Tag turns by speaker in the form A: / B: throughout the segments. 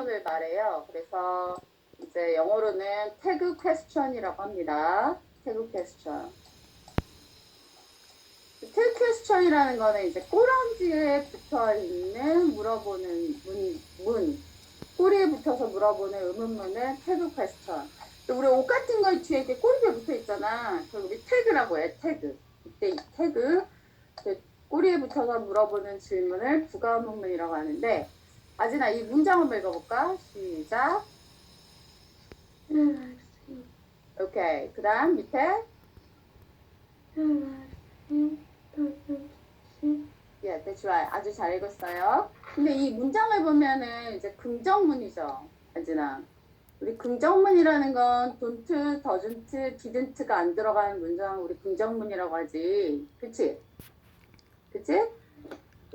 A: 문장문을 말해요. 그래서 이제 영어로는 태그 퀘스천이라고 합니다. 태그 퀘스천. 태그 퀘스천이라는 거는 이제 꼬랑지에 붙어 있는 물어보는 문, 문. 꼬리에 붙어서 물어보는 의문문을 태그 퀘스천. 우리 옷 같은 거 뒤에 이렇게 꼬리에 붙어 있잖아. 그걸 우리 태그라고 해, 태그. 이때 이 태그. 그 꼬리에 붙어서 물어보는 질문을 부가문문이라고 하는데, 아진아, 이 문장 한번 읽어볼까? 시작. 오케이. 그 다음 밑에. 예, that's right. 아주 잘 읽었어요. 근데 이 문장을 보면은 이제 긍정문이죠. 아진아. 우리 긍정문이라는 건 don't, doesn't, didn't가 안 들어가는 문장을 우리 긍정문이라고 하지. 그치? 그치?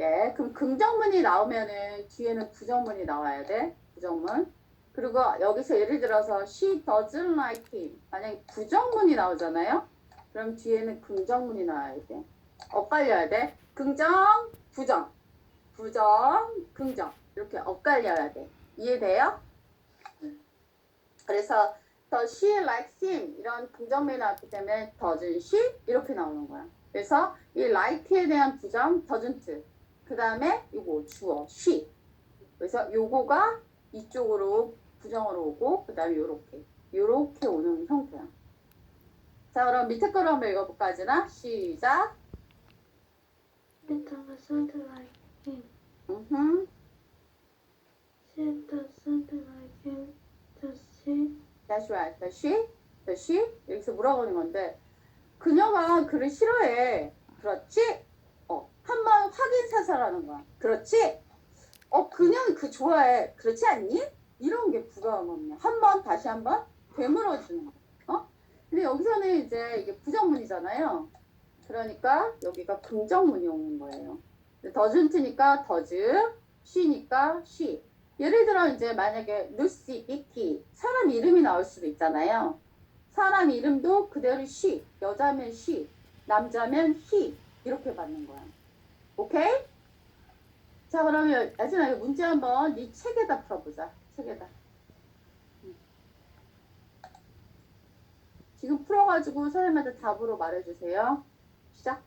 A: 예, 그럼 긍정문이 나오면은 뒤에는 부정문이 나와야 돼. 부정문. 그리고 여기서 예를 들어서 she doesn't like him. 만약에 부정문이 나오잖아요. 그럼 뒤에는 긍정문이 나와야 돼. 엇갈려야 돼. 긍정, 부정. 부정, 긍정. 이렇게 엇갈려야 돼. 이해돼요? 그래서 does she like him 이런 긍정문이 나왔기 때문에 doesn't she 이렇게 나오는 거야. 그래서 이 like에 대한 부정 doesn't 그 다음에 이거 주어 she 그래서 요거가 이쪽으로 부정으로 오고 그 다음에 요렇게 요렇게 오는 형태야. 자 그럼 밑에 거로 한번 읽어볼까 하지나 시작.
B: It doesn't like him.
A: 음흠.
B: She doesn't like him. Does she?
A: That's right. Does she? Does she? 여기서 물어보는 건데 그녀가 그를 싫어해. 그렇지? 어, 한번 확인 사살하는 거야. 그렇지? 어, 그녀는 그 좋아해. 그렇지 않니? 이런 게 부가음이야. 한번 다시 한번 되물어 주는 거. 어? 근데 여기서는 이제 이게 부정문이잖아요. 그러니까 여기가 긍정문이 오는 거예요. 더준트니까 더즈, 쉬니까 쉬. 예를 들어 이제 만약에 루시, 비키 사람 이름이 나올 수도 있잖아요. 사람 이름도 그대로 she, 여자면 she, 남자면 he 이렇게 받는 거야. 오케이? 자 그러면 야진아 이 문제 한번 네 책에다 풀어보자. 책에다. 음. 지금 풀어가지고 선생님한테 답으로 말해주세요. 시작.